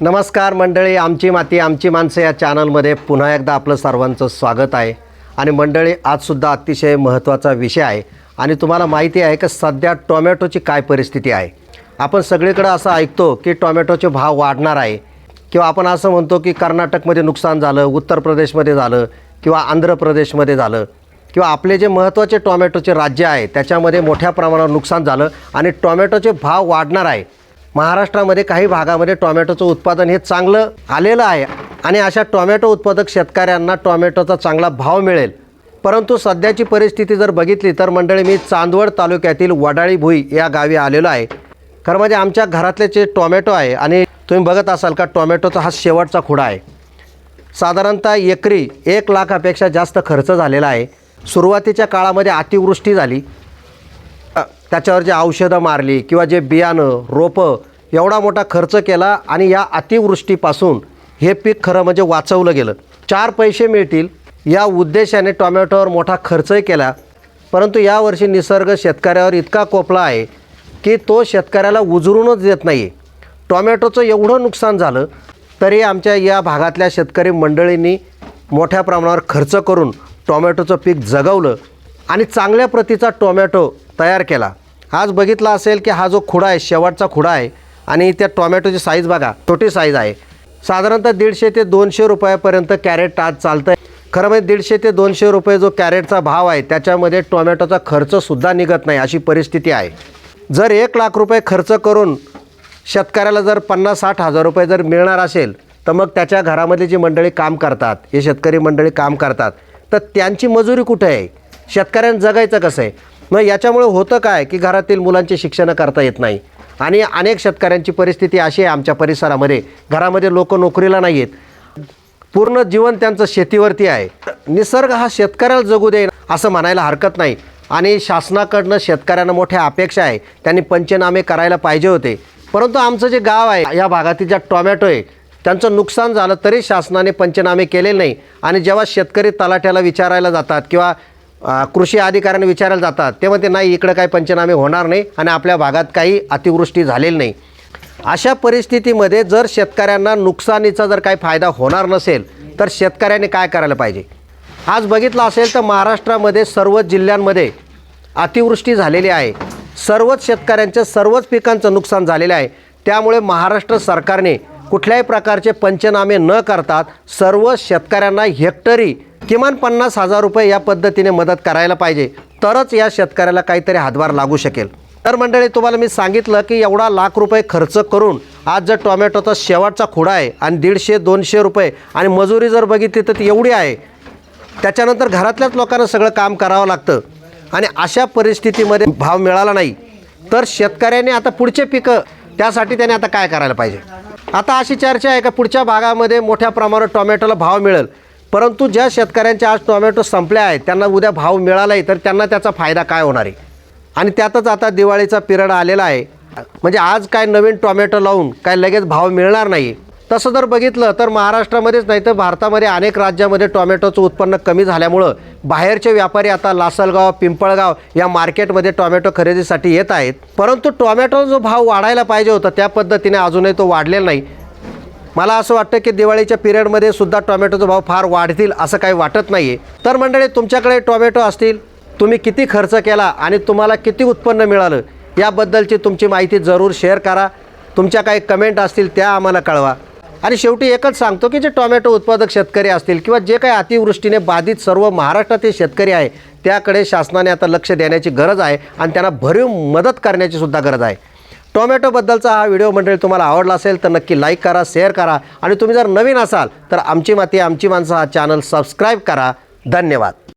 नमस्कार मंडळी आमची माती आमची माणसं या चॅनलमध्ये पुन्हा एकदा आपलं सर्वांचं स्वागत आहे. आणि मंडळी आजसुद्धा अतिशय महत्त्वाचा विषय आहे. आणि तुम्हाला माहिती आहे की सध्या टोमॅटोची काय परिस्थिती आहे. आपण सगळीकडं असं ऐकतो की टोमॅटोचे भाव वाढणार आहे. किंवा आपण असं म्हणतो की कर्नाटकमध्ये नुकसान झालं उत्तर प्रदेशमध्ये झालं किंवा आंध्र प्रदेशमध्ये झालं. किंवा आपले जे महत्त्वाचे टोमॅटोचे राज्य आहे त्याच्यामध्ये मोठ्या प्रमाणावर नुकसान झालं आणि टोमॅटोचे भाव वाढणार आहे. महाराष्ट्रामध्ये काही भागामध्ये टोमॅटोचं उत्पादन हे चांगलं आलेलं आहे आणि अशा टोमॅटो उत्पादक शेतकऱ्यांना टोमॅटोचा चांगला भाव मिळेल. परंतु सध्याची परिस्थिती जर बघितली तर मंडळी मी चांदवड तालुक्यातील वडाळी भुई या गावी आलेलो आहे. खरं म्हणजे आमच्या घरातले जे टोमॅटो आहे आणि तुम्ही बघत असाल का टोमॅटोचा हा शेवटचा खुडा आहे. साधारणतः एकरी एक लाखापेक्षा जास्त खर्च झालेला आहे. सुरुवातीच्या काळामध्ये अतिवृष्टी झाली. त्याच्यावर जे औषधं मारली किंवा जे बियाणं रोपं एवढा मोठा खर्च केला आणि या अतिवृष्टीपासून हे पीक खरं म्हणजे वाचवलं गेलं. चार पैसे मिळतील. या उद्देशाने टोमॅटोवर मोठा खर्चही केला. परंतु यावर्षी निसर्ग शेतकऱ्यावर इतका कोपला आहे की तो शेतकऱ्याला उजरूनच देत नाही टोमॅटोचं एवढं नुकसान झालं तरी आमच्या या भागातल्या शेतकरी मंडळींनी मोठ्या प्रमाणावर खर्च करून टोमॅटोचं पीक जगवलं आणि चांगल्या प्रतीचा टोमॅटो तयार केला. आज बघितला असेल की हा जो खुडा आहे शेवटचा खुडा आहे आणि त्या टोमॅटोची साईज बघा छोटी साईज आहे. साधारणतः दीडशे ते दोनशे रुपयापर्यंत कॅरेट आज चालतं आहे खरं म्हणजे दीडशे ते दोनशे रुपये जो कॅरेटचा भाव आहे त्याच्यामध्ये टोमॅटोचा खर्चसुद्धा निघत नाही अशी परिस्थिती आहे. जर एक लाख रुपये खर्च करून शेतकऱ्याला जर पन्नास साठ हजार रुपये जर मिळणार असेल तर मग त्याच्या घरामधली जी मंडळी काम करतात हे शेतकरी मंडळी काम करतात. तर त्यांची मजुरी कुठे आहे? शेतकऱ्यांना जगायचं कसं आहे? मग याच्यामुळे होतं काय की घरातील मुलांची शिक्षणं करता येत नाही. आणि अनेक शेतकऱ्यांची परिस्थिती अशी आहे आमच्या परिसरामध्ये. घरामध्ये लोक नोकरीला नाही आहेत पूर्ण जीवन त्यांचं शेतीवरती आहे. निसर्ग हा शेतकऱ्याला जगू दे असं म्हणायला हरकत नाही. आणि शासनाकडनं शेतकऱ्यांना मोठ्या अपेक्षा आहे. त्यांनी पंचनामे करायला पाहिजे होते. परंतु आमचं जे गाव आहे या भागातील ज्या टोमॅटो आहे त्यांचं नुकसान झालं तरी शासनाने पंचनामे केलेले नाही. आणि जेव्हा शेतकरी तलाठ्याला विचारायला जातात किंवा कृषी अधिकाऱ्यांना विचारायला जातात. तेव्हा ते नाही इकडं काही पंचनामे होणार नाही आणि आपल्या भागात काही अतिवृष्टी झालेली नाही. अशा परिस्थितीमध्ये जर शेतकऱ्यांना नुकसानीचा जर काही फायदा होणार नसेल तर शेतकऱ्यांनी काय करायला पाहिजे? आज बघितलं असेल तर महाराष्ट्रामध्ये सर्वच जिल्ह्यांमध्ये अतिवृष्टी झालेली आहे. सर्वच शेतकऱ्यांच्या सर्वच पिकांचं नुकसान झालेलं आहे. त्यामुळे महाराष्ट्र सरकारने कुठल्याही प्रकारचे पंचनामे न करतात सर्व शेतकऱ्यांना हेक्टरी किमान पन्नास हजार रुपये या पद्धतीने मदत करायला पाहिजे. तरच या शेतकऱ्याला काहीतरी हातभार लागू शकेल. तर मंडळी तुम्हाला मी सांगितलं की एवढा लाख रुपये खर्च करून आज जर टोमॅटोचा शेवटचा खुडा आहे आणि दीडशे दोनशे रुपये आणि मजुरी जर बघितली तर ती एवढी आहे. त्याच्यानंतर घरातल्याच लोकांना सगळं काम करावं लागतं आणि अशा परिस्थितीमध्ये भाव मिळाला नाही. तर शेतकऱ्याने आता पुढचे पिकं त्यासाठी त्याने आता काय करायला पाहिजे? आता अशी चर्चा आहे का पुढच्या भागामध्ये मोठ्या प्रमाणात टोमॅटोला भाव मिळेल? परंतु ज्या शेतकऱ्यांच्या आज टोमॅटो संपले आहेत त्यांना उद्या भाव मिळालाही तर त्यांना त्याचा फायदा काय होणार आहे? आणि त्यातच आता दिवाळीचा पिरियड आलेला आहे. म्हणजे आज काय नवीन टोमॅटो लावून काय लगेच भाव मिळणार नाही तसं जर बघितलं तर महाराष्ट्रामध्येच नाही तर भारतामध्ये अनेक राज्यामध्ये टोमॅटोचं उत्पन्न कमी झाल्यामुळं बाहेरचे व्यापारी आता लासलगाव पिंपळगाव या मार्केटमध्ये टोमॅटो खरेदीसाठी येत आहेत. परंतु टोमॅटो जो भाव वाढायला पाहिजे होता त्या पद्धतीने अजूनही तो वाढलेला नाही. मला असं वाटतं की दिवाळीच्या पिरियडमध्ये सुद्धा टोमॅटोचा भाव फार वाढतील असं काही वाटत नाही आहे तर मंडळी तुमच्याकडे टोमॅटो असतील तुम्ही किती खर्च केला आणि तुम्हाला किती उत्पन्न मिळालं याबद्दलची तुमची माहिती जरूर शेअर करा. तुमच्या काही कमेंट असतील त्या आम्हाला कळवा. आणि शेवटी एकच सांगतो की जे टोमॅटो उत्पादक शेतकरी असतील किंवा जे काही अतिवृष्टीने बाधित सर्व महाराष्ट्रातील शेतकरी आहे त्याकडे शासनाने आता लक्ष देण्याची गरज आहे आणि त्यांना भरीव मदत करण्याची सुद्धा गरज आहे. टोमॅटोबद्दलचा हा व्हिडिओ मंडळी तुम्हाला आवडला असेल तर नक्की लाईक करा शेअर करा. आणि तुम्ही जर नवीन असाल तर आमची माती आमची माणसं हा चॅनल सबस्क्राईब करा. धन्यवाद.